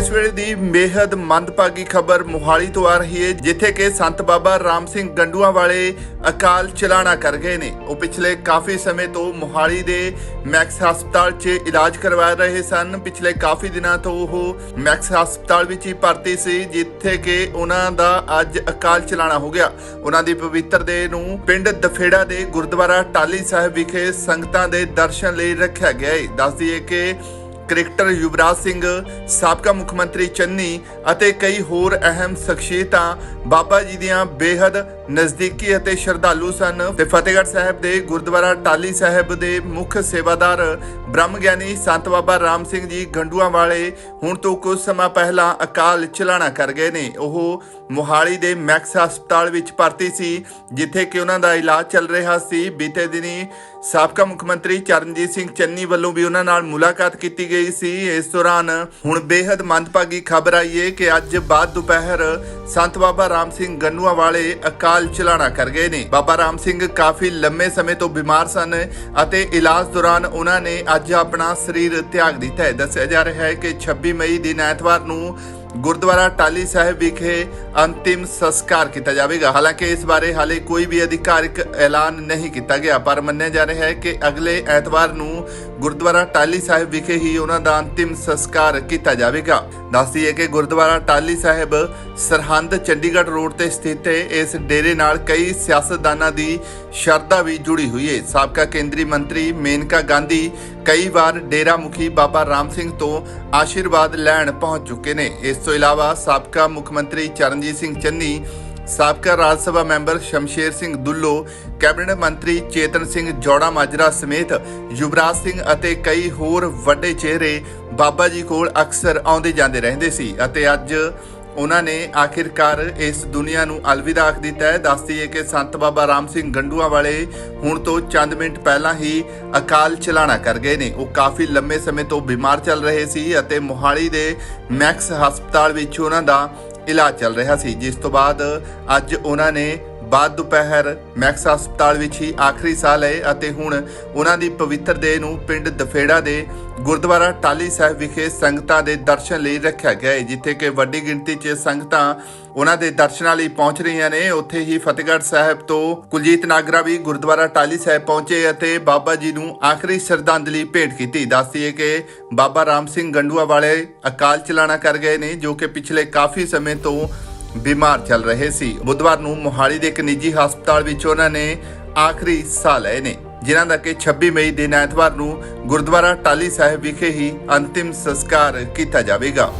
ਇਸ ਵੇਲੇ ਦੀ ਬੇहद ਮੰਦਭਾਗੀ ਖਬਰ ਮੁਹਾਲੀ ਤੋਂ ਆ ਰਹੀ ਹੈ, ਜਿੱਥੇ ਕਿ ਸੰਤ ਬਾਬਾ ਰਾਮ ਸਿੰਘ ਗੰਡੂਆਂ ਵਾਲੇ ਅਕਾਲ ਚਲਾਣਾ ਕਰ ਗਏ ਨੇ। ਉਹ ਪਿਛਲੇ ਕਾਫੀ ਸਮੇਂ ਤੋਂ ਮੁਹਾਲੀ ਦੇ ਮੈਕਸ ਹਸਪਤਾਲ 'ਚ ਇਲਾਜ ਕਰਵਾ ਰਹੇ ਸਨ। ਪਿਛਲੇ ਕਾਫੀ ਦਿਨਾਂ ਤੋਂ ਉਹ ਮੈਕਸ ਹਸਪਤਾਲ ਵਿੱਚ ਹੀ ਭਰਤੀ ਸੀ, ਜਿੱਥੇ ਕਿ ਉਹਨਾਂ ਦਾ ਅੱਜ ਅਕਾਲ ਚਲਾਣਾ ਹੋ ਗਿਆ। ਉਹਨਾਂ ਦੀ ਪਵਿੱਤਰ ਦੇਹ ਨੂੰ ਪਿੰਡ ਦਫੇੜਾ ਦੇ ਗੁਰਦੁਆਰਾ ਟਾਲੀ ਸਾਹਿਬ ਵਿਖੇ ਸੰਗਤਾਂ ਦੇ ਦਰਸ਼ਨ ਲਈ ਰੱਖਿਆ ਗਿਆ ਹੈ ਦੱਸ ਦਈਏ ਕਿ ਕ੍ਰਿਕਟਰ ਯੁਵਰਾਜ ਸਿੰਘ, ਸਾਬਕਾ ਮੁੱਖ ਮੰਤਰੀ ਚੰਨੀ ਅਤੇ ਕਈ ਹੋਰ ਅਹਿਮ ਸ਼ਖਸੀਅਤਾਂ ਬਾਬਾ ਜੀ ਦੀਆਂ ਬੇਹੱਦ ਨਜ਼ਦੀਕੀ ਅਤੇ ਸ਼ਰਧਾਲੂ ਸਨ ਤੇ ਫਤਿਹਗੜ੍ਹ ਸਾਹਿਬ ਦੇ ਗੁਰਦੁਆਰਾ ਟਾਲੀ ਸਾਹਿਬ ਦੇ ਮੁੱਖ ਸੇਵਾਦਾਰ ਬ੍ਰਹਮ ਗਿਆਨੀ ਸੰਤ ਬਾਬਾ ਰਾਮ ਸਿੰਘ ਜੀ ਗੰਡੂਆਂ ਵਾਲੇ ਹੁਣ ਤੋਂ ਕੁਝ ਸਮਾਂ ਪਹਿਲਾਂ ਅਕਾਲ ਚਲਾਣਾ ਕਰ ਗਏ ਨੇ। ਉਹ ਮੁਹਾਲੀ ਦੇ ਮੈਕਸ ਹਸਪਤਾਲ ਵਿੱਚ ਭਰਤੀ ਸੀ, ਜਿੱਥੇ ਕਿ ਉਹਨਾਂ ਦਾ ਇਲਾਜ ਚੱਲ ਰਿਹਾ ਸੀ। ਬੀਤੇ ਦਿਨੀ ਸਾਬਕਾ ਮੁੱਖ ਮੰਤਰੀ ਚਰਨਜੀਤ ਸਿੰਘ ਚੰਨੀ ਵੱਲੋਂ ਵੀ ਉਹਨਾਂ ਨਾਲ ਮੁਲਾਕਾਤ ਕੀਤੀ ਗਈ ਸੀ। ਇਸ ਦੌਰਾਨ ਹੁਣ ਬੇहद ਮੰਦਭਾਗੀ ਖਬਰ ਆਈ ਹੈ ਕਿ ਅੱਜ ਬਾਅਦ ਦੁਪਹਿਰ ਸੰਤ ਬਾਬਾ ਰਾਮ ਸਿੰਘ ਗੰਨੂਆ ਵਾਲੇ ਅਕਾਲ ਚਲਾਣਾ ਕਰ ਗਏ ਨੇ। ਬਾਬਾ ਰਾਮ ਸਿੰਘ ਕਾਫੀ ਲੰਮੇ ਸਮੇਂ ਤੋਂ ਬਿਮਾਰ ਸਨ ਅਤੇ ਇਲਾਜ ਦੌਰਾਨ ਉਹਨਾਂ ਨੇ ਅੱਜ ਆਪਣਾ ਸਰੀਰ ਤਿਆਗ ਦਿੱਤਾ ਹੈ। ਦੱਸਿਆ ਜਾ ਰਿਹਾ ਹੈ ਕਿ 26 ਮਈ ਦਿਨ ਐਤਵਾਰ ਨੂੰ ਗੁਰਦੁਆਰਾ ਟਾਲੀ ਸਾਹਿਬ ਵਿਖੇ ਅੰਤਿਮ ਸੰਸਕਾਰ ਕੀਤਾ ਜਾਵੇਗਾ। ਹਾਲਾਂਕਿ ਇਸ ਬਾਰੇ ਹਾਲੇ ਕੋਈ ਵੀ ਅਧਿਕਾਰਿਕ ਐਲਾਨ ਨਹੀਂ ਕੀਤਾ ਗਿਆ, ਪਰ ਮੰਨਿਆ ਜਾ ਰਿਹਾ ਹੈ ਕਿ ਅਗਲੇ ਐਤਵਾਰ ਨੂੰ ਗੁਰਦੁਆਰਾ ਟਾਲੀ ਸਾਹਿਬ ਵਿਖੇ ਹੀ ਉਹਨਾਂ ਦਾ ਅੰਤਿਮ ਸੰਸਕਾਰ ਕੀਤਾ ਜਾਵੇਗਾ। ਦੱਸਦੀ ਹੈ ਕਿ ਗੁਰਦੁਆਰਾ ਟਾਲੀ ਸਾਹਿਬ ਸਰਹੰਦ ਚੰਡੀਗੜ੍ਹ ਰੋਡ ਤੇ ਸਥਿਤ ਹੈ। ਇਸ ਡੇਰੇ ਨਾਲ ਕਈ ਸਿਆਸਤਦਾਨਾਂ ਦੀ ਸ਼ਰਧਾ ਵੀ ਜੁੜੀ ਹੋਈ ਹੈ। ਸਾਬਕਾ ਕੇਂਦਰੀ ਮੰਤਰੀ ਮੇਨਕਾ ਗਾਂਧੀ ਕਈ ਵਾਰ ਡੇਰਾ ਮੁਖੀ ਬਾਬਾ ਰਾਮ ਸਿੰਘ ਤੋਂ ਆਸ਼ੀਰਵਾਦ ਲੈਣ ਪਹੁੰਚ ਚੁੱਕੇ ਨੇ। ਇਸ ਤੋਂ ਇਲਾਵਾ ਸਾਬਕਾ ਮੁੱਖ ਮੰਤਰੀ ਚਰਨਜੀਤ ਸਿੰਘ ਚੰਨੀ ਸਾਬਕਾ ਰਾਜ ਸਭਾ ਮੈਂਬਰ ਸ਼ਮਸ਼ੇਰ ਸਿੰਘ ਦੁੱਲੋ, ਕੈਬਨਿਟ ਮੰਤਰੀ ਚੇਤਨ ਸਿੰਘ ਜੋੜਾ ਮਾਜਰਾ ਸਮੇਤ ਯੁਵਰਾਜ ਸਿੰਘ ਅਤੇ ਕਈ ਹੋਰ ਵੱਡੇ ਚਿਹਰੇ ਬਾਬਾ ਜੀ ਕੋਲ ਅਕਸਰ ਆਉਂਦੇ ਜਾਂਦੇ ਰਹਿੰਦੇ ਸੀ ਅਤੇ ਅੱਜ ਉਹਨਾਂ ਨੇ ਆਖਿਰਕਾਰ ਇਸ ਦੁਨੀਆ ਨੂੰ ਅਲਵਿਦਾ ਆਖ ਦਿੱਤਾ ਹੈ। ਦੱਸਦੀ ਹੈ ਕਿ ਸੰਤ ਬਾਬਾ ਰਾਮ ਸਿੰਘ ਗੰਡੂਆਂ ਵਾਲੇ ਹੁਣ ਤੋਂ ਚੰਦ ਮਿੰਟ ਪਹਿਲਾਂ ਹੀ ਅਕਾਲ ਚਲਾਣਾ ਕਰ ਗਏ ਨੇ। ਉਹ ਕਾਫੀ ਲੰਮੇ ਸਮੇਂ ਤੋਂ ਬਿਮਾਰ ਚੱਲ ਰਹੇ ਸੀ ਅਤੇ ਮੋਹਾਲੀ ਦੇ ਮੈਕਸ ਹਸਪਤਾਲ ਵਿੱਚ ਉਹਨਾਂ ਦਾ ਇਲਾਜ ਚੱਲ ਰਿਹਾ ਸੀ ਜਿਸ ਤੋਂ ਬਾਅਦ ਅੱਜ ਉਹਨਾਂ ਨੇ ਬਾਅਦ ਦੁਪਹਿਰ ਮੈਕਸ ਹਸਪਤਾਲ ਵਿੱਚ ਹੀ ਆਖਰੀ ਸਾਹ ਲਏ ਅਤੇ ਹੁਣ ਉਹਨਾਂ ਦੀ ਪਵਿੱਤਰ ਦੇਹ ਨੂੰ ਪਿੰਡ ਦਫੇੜਾ ਦੇ ਗੁਰਦੁਆਰਾ ਟਾਲੀ ਸਾਹਿਬ ਵਿਖੇ ਸੰਗਤਾਂ ਦੇ ਦਰਸ਼ਨ ਲਈ ਰੱਖਿਆ ਗਿਆ ਹੈ, ਜਿੱਥੇ ਕਿ ਵੱਡੀ ਗਿਣਤੀ 'ਚ ਸੰਗਤਾਂ ਉਹਨਾਂ ਦੇ ਦਰਸ਼ਨਾਂ ਲਈ ਪਹੁੰਚ ਰਹੀਆਂ ਨੇ। ਉੱਥੇ ਹੀ ਫਤਿਹਗੜ੍ਹ ਸਾਹਿਬ ਤੋਂ ਕੁਲਜੀਤ ਨਾਗਰਾ ਵੀ ਗੁਰਦੁਆਰਾ ਟਾਲੀ ਸਾਹਿਬ ਪਹੁੰਚੇ ਅਤੇ ਬਾਬਾ ਜੀ ਨੂੰ ਆਖਰੀ ਸ਼ਰਧਾਂਜਲੀ ਭੇਟ ਕੀਤੀ। ਦੱਸਦੀ ਹੈ ਕਿ ਬਾਬਾ ਰਾਮ ਸਿੰਘ ਗੰਡੂਆ ਵਾਲੇ ਅਕਾਲ ਚਲਾਣਾ ਕਰ ਗਏ ਨੇ, ਜੋ ਕਿ ਪਿਛਲੇ ਕਾਫੀ ਸਮੇਂ ਤੋਂ ਬਿਮਾਰ ਚੱਲ ਰਹੇ ਸੀ। ਬੁੱਧਵਾਰ ਨੂੰ ਮੋਹਾਲੀ ਦੇ ਇੱਕ ਨਿੱਜੀ ਹਸਪਤਾਲ ਵਿੱਚ ਉਹਨਾਂ ਨੇ ਆਖਰੀ ਸਾਹ ਲਏ ਨੇ, ਜਿਨ੍ਹਾਂ ਦਾ ਕਿ 26 ਮਈ ਦੇ ਐਤਵਾਰ ਨੂੰ ਗੁਰਦੁਆਰਾ ਟਾਲੀ ਸਾਹਿਬ ਵਿਖੇ ਹੀ ਅੰਤਿਮ ਸੰਸਕਾਰ ਕੀਤਾ ਜਾਵੇਗਾ।